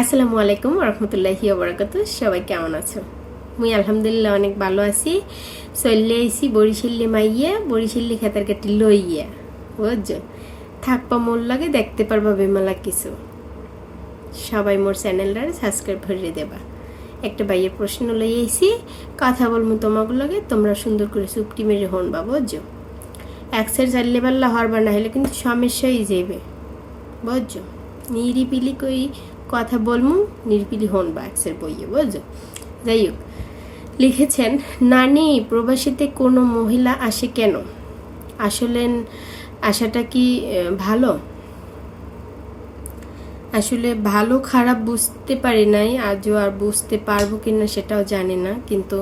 আসসালামু আলাইকুম রহমতুল্লাহি ওবরাকাত সবাই কেমন আছো? মুই আলহামদুলিল্লাহ অনেক ভালো আছি। চললে আইসি বরিশাল্লি মাইয়া, বরিশাল্লি খেতার কাটি লইয়া। বুঝছ? থাকবা মোর লাগে দেখতে পারবা বেমালা কিছু। সবাই মোর চ্যানেলটার সাবস্ক্রাইব করে দেবা। একটা বাইয়ের প্রশ্ন লই আইসি কথা বলব তোমাকে লাগে, তোমরা সুন্দর করে চুপটি মেরে হনবা, বুঝছ? একসের চাললে পারলা হরবা না হলে কিন্তু সমস্যাই যাবে বুঝছ? নিরিবিলি কই কথা বলমু, নিরিবিলি হন বা একসের বইয়ে বুঝছ যাই হোক, লিখেছেন, নানি, প্রবাসীতে কোনো মহিলা আসে কেন? আসলে, আশাটা কি ভালো? আসলে ভালো, খারাপ বুঝতে পারি নাই, আজও আর বুঝতে পারব কিনা সেটাও জানি না, কিন্তু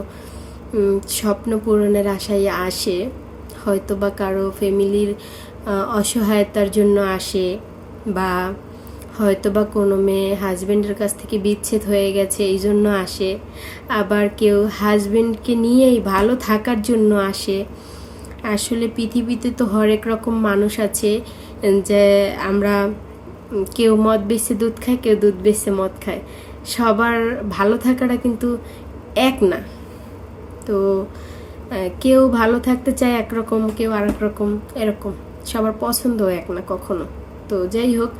স্বপ্ন পূরণের আশায় আসে। হয়তো বা কারও ফ্যামিলির অসহায়তার জন্য আসে বা হয়তো বা কোনো মেয়ে হাজব্যান্ডের কাছ থেকে বিচ্ছেদ হয়ে গেছে, এই জন্য আসে। আবার কেউ হাজব্যান্ডকে নিয়েই ভালো থাকার জন্য আসে। আসলে পৃথিবীতে তো হরেক রকম মানুষ আছে, যে আমরা কেউ মদ বেছে দুধ খায়, কেউ দুধ বেছে মদ খায়। সবার ভালো থাকাটা কিন্তু এক না। তো কেউ ভালো থাকতে চায় একরকম, কেউ আরেক রকম, এরকম। সবার পছন্দও এক না কখনো। তো যাই হোক,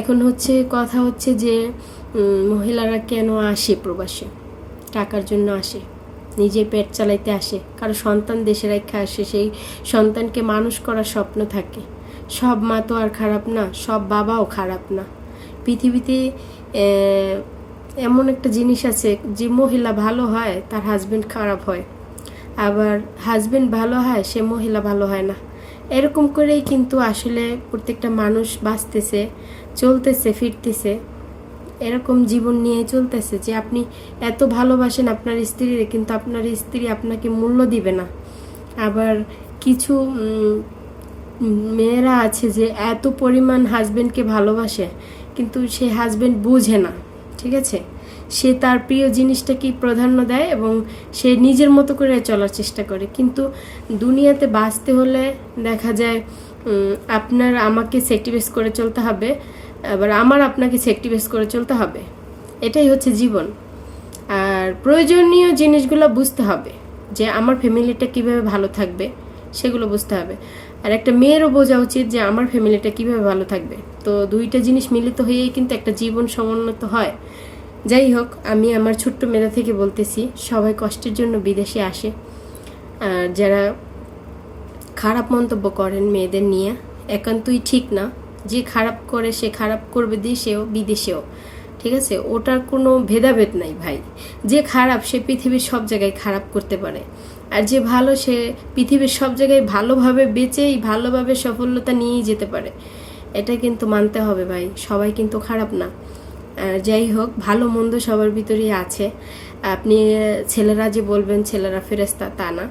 এখন হচ্ছে কথা হচ্ছে যে মহিলারা কেন আসে প্রবাসে? টাকার জন্য আসে নিজের পেট চালাইতে আসে, কারও সন্তান দেশে রেখে আসে, সেই সন্তানকে মানুষ করার স্বপ্ন থাকে। সব মা তো আর খারাপ না, সব বাবাও খারাপ না। পৃথিবীতে এমন একটা জিনিস আছে যে, মহিলা ভালো হয়, তার হাজবেন্ড খারাপ হয়। আবার হাজবেন্ড ভালো হয়, সে মহিলা ভালো হয় না। এরকম করেই কিন্তু আসলে প্রত্যেকটা মানুষ বাঁচতেছে, চলতেছে, ফিরতেছে। এরকম জীবন নিয়ে চলতেছে যে আপনি এত ভালোবাসেন আপনার স্ত্রীর, কিন্তু আপনার স্ত্রী আপনাকে মূল্য দিবে না। আবার কিছু মেয়েরা আছে যে এত পরিমাণ হাজবেন্ডকে ভালোবাসে, কিন্তু সে হাজবেন্ড বুঝে না, ঠিক আছে? সে তার প্রিয় জিনিসটাকে প্রাধান্য দেয় এবং সে নিজের মতো করে চলার চেষ্টা করে। কিন্তু দুনিয়াতে বাঁচতে হলে দেখা যায় আপনার আমাকে স্যাক্রিফাইস করে চলতে হবে, আবার আমার আপনাকে স্যাক্রিফাইস করে চলতে হবে। এটাই হচ্ছে জীবন। আর প্রয়োজনীয় জিনিসগুলো বুঝতে হবে যে আমার ফ্যামিলিটা কীভাবে ভালো থাকবে, সেগুলো বুঝতে হবে। আর একটা মেয়েরও বোঝা উচিত যে আমার ফ্যামিলিটা কীভাবে ভালো থাকবে। তো দুইটা জিনিস মিলিত হয়েই কিন্তু একটা জীবন সমুন্নত হয়। যাই হোক আমি আমার ছোট্ট মেধা থেকে বলতেছি, সবাই কষ্টের জন্য বিদেশে আসে। আর যারা খারাপ মন্তব্য করেন মেয়েদের নিয়ে, একান্তই ঠিক না। যে খারাপ করে, সে খারাপ করবে দেশেও, বিদেশেও। ঠিক আছে? ওটার কোনো ভেদাভেদ নাই ভাই। যে খারাপ, সে পৃথিবীর সব জায়গায় খারাপ করতে পারে। আর যে ভালো, সে পৃথিবীর সব জায়গায় ভালোভাবে বেঁচেই, ভালোভাবে সফলতা নিয়েই যেতে পারে। এটা কিন্তু মানতে হবে ভাই। সবাই কিন্তু খারাপ না। যাই হোক, ভালো মন্দ সবার ভিতরেই আছে। আপনি ছেলেরা যে বলবেন, ছেলেরা ফেরেস্তা তা না।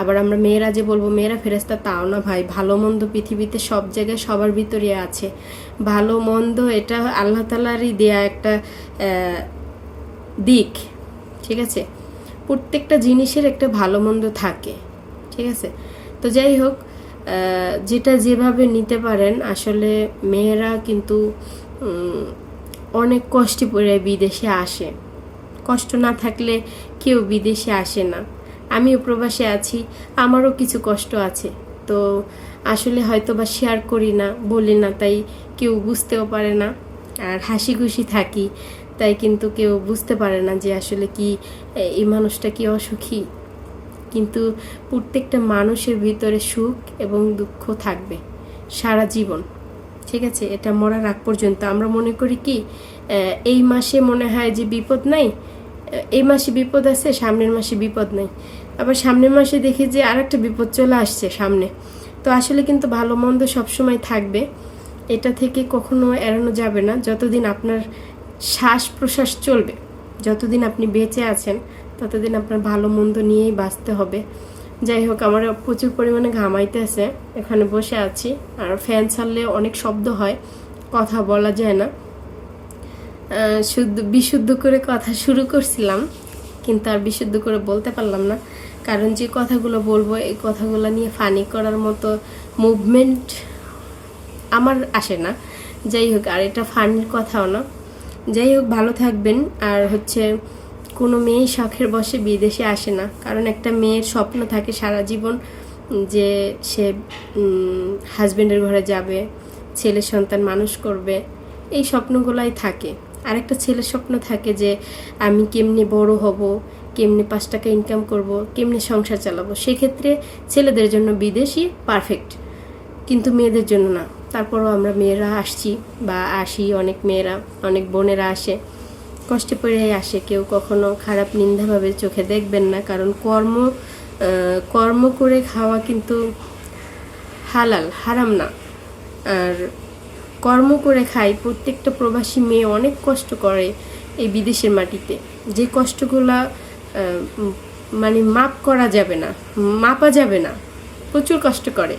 আবার আমরা মেয়েরা যে বলব, মেয়েরা ফেরেস্তা তাও না ভাই। ভালো মন্দ পৃথিবীতে সব জায়গায় সবার ভিতরে আছে। ভালো মন্দ এটা আল্লাহ তালারই দেয়া একটা দিক, ঠিক আছে? প্রত্যেকটা জিনিসের একটা ভালো মন্দ থাকে, ঠিক আছে? তো যাই হোক যেটা যেভাবে নিতে পারেন, আসলে মেয়েরা কিন্তু অনেক কষ্টে পড়ে বিদেশে আসে। কষ্ট না থাকলে কেউ বিদেশে আসে না। আমিও প্রবাসে আছি, আমারও কিছু কষ্ট আছে। তো আসলে হয়তো বা শেয়ার করি না, বলি না, তাই কেউ বুঝতেও পারে না। আর হাসি খুশি থাকি, তাই কিন্তু কেউ বুঝতে পারে না যে আসলে কি এই মানুষটা কি অসুখী? কিন্তু প্রত্যেকটা মানুষের ভিতরে সুখ এবং দুঃখ থাকবে, সারা জীবন। ঠিক আছে, এটা মরার আগ পর্যন্ত। আমরা মনে করি কি এই মাসে মনে হয় যে বিপদ নাই এই মাসে বিপদ আছে, সামনের মাসে বিপদ নাই। আবার সামনের মাসে দেখি যে আরেকটা বিপদ চলে আসছে সামনে। তো আসলে কিন্তু ভালো মন্দ সবসময় থাকবে। এটা থেকে কখনো এড়ানো যাবে না। যতদিন আপনার শ্বাস প্রশ্বাস চলবে, যতদিন আপনি বেঁচে আছেন, ততদিন আপনার ভালো মন্দ নিয়েই বাঁচতে হবে। যাই হোক আমার প্রচুর পরিমাণে ঘামাইতে আছে। এখানে বসে আছি। আর ফ্যান ছাড়লে অনেক শব্দ হয়, কথা বলা যায় না। শুদ্ধ, বিশুদ্ধ করে কথা শুরু করছিলাম, কিন্তু আর বিশুদ্ধ করে বলতে পারলাম না। কারণ যে কথাগুলো বলব, এই কথাগুলো নিয়ে ফানি করার মতো মুভমেন্ট আমার আসে না। যাই হোক আর এটা ফানির কথাও না। যাই হোক ভালো থাকবেন। আর হচ্ছে কোনো মেয়ে শখের বসে বিদেশে আসে না। কারণ একটা মেয়ের স্বপ্ন থাকে সারা জীবন যে সে হাজব্যান্ডের ঘরে যাবে, ছেলে সন্তান মানুষ করবে, এই স্বপ্নগুলাই থাকে। আর একটা ছেলের স্বপ্ন থাকে যে আমি কেমনি বড় হব, কেমনি পাঁচ টাকা ইনকাম করব, কেমনি সংসার চালাবো। সেক্ষেত্রে ছেলেদের জন্য বিদেশি পারফেক্ট কিন্তু মেয়েদের জন্য না। তারপরও আমরা মেয়েরা আসছি বা আসি, অনেক মেয়েরা, অনেক বোনেরা আসে। কষ্টে পড়ে আসে। কেউ কখনো খারাপ নিন্দাভাবে চোখে দেখবেন না, কারণ কর্ম কর্ম করে খাওয়া কিন্তু হালাল, হারাম না। আর কর্ম করে খাই, প্রত্যেকটা প্রবাসী মেয়ে অনেক কষ্ট করে এই বিদেশের মাটিতে। যে কষ্টগুলা মানে মাপ করা যাবে না, মাপা যাবে না, প্রচুর কষ্ট করে।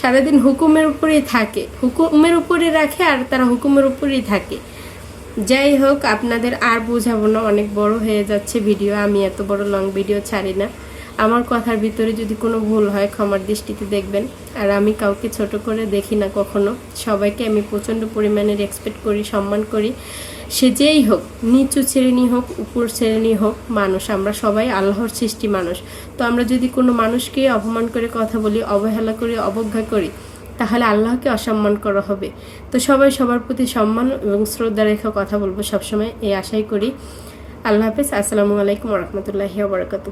সারাদিন হুকুমের উপরেই থাকে। হুকুমের উপরে রাখে আর তারা হুকুমের উপরেই থাকে। যাই হোক, আপনাদের আর বোঝাবো না, অনেক বড় হয়ে যাচ্ছে ভিডিও, আমি এত বড় লং ভিডিও ছাড়ি না। আমার কথার ভিতরে যদি কোনো ভুল হয়, ক্ষমার দৃষ্টিতে দেখবেন। আর আমি কাউকে ছোট করে দেখি না কখনো। সবাইকে আমি প্রচণ্ড পরিমাণে রেসপেক্ট করি, সম্মান করি। সে যেই হোক, নিচু শ্রেণি হোক, উপর শ্রেণি হোক, মানুষ, আমরা সবাই আল্লাহর সৃষ্টি মানুষ। তো আমরা যদি কোনো মানুষকে অপমান করে কথা বলি, অবহেলা করি, অবজ্ঞা করি তাহলে আল্লাহকে অসম্মান করা হবে। তো সবাই সবার প্রতি সম্মান এবং শ্রদ্ধা রেখে কথা বলব সবসময়। এই আশাই করি। আল্লাহ হাফিজ। আসসালামু আলাইকুম রহমতুল্লাহি বারাকাতু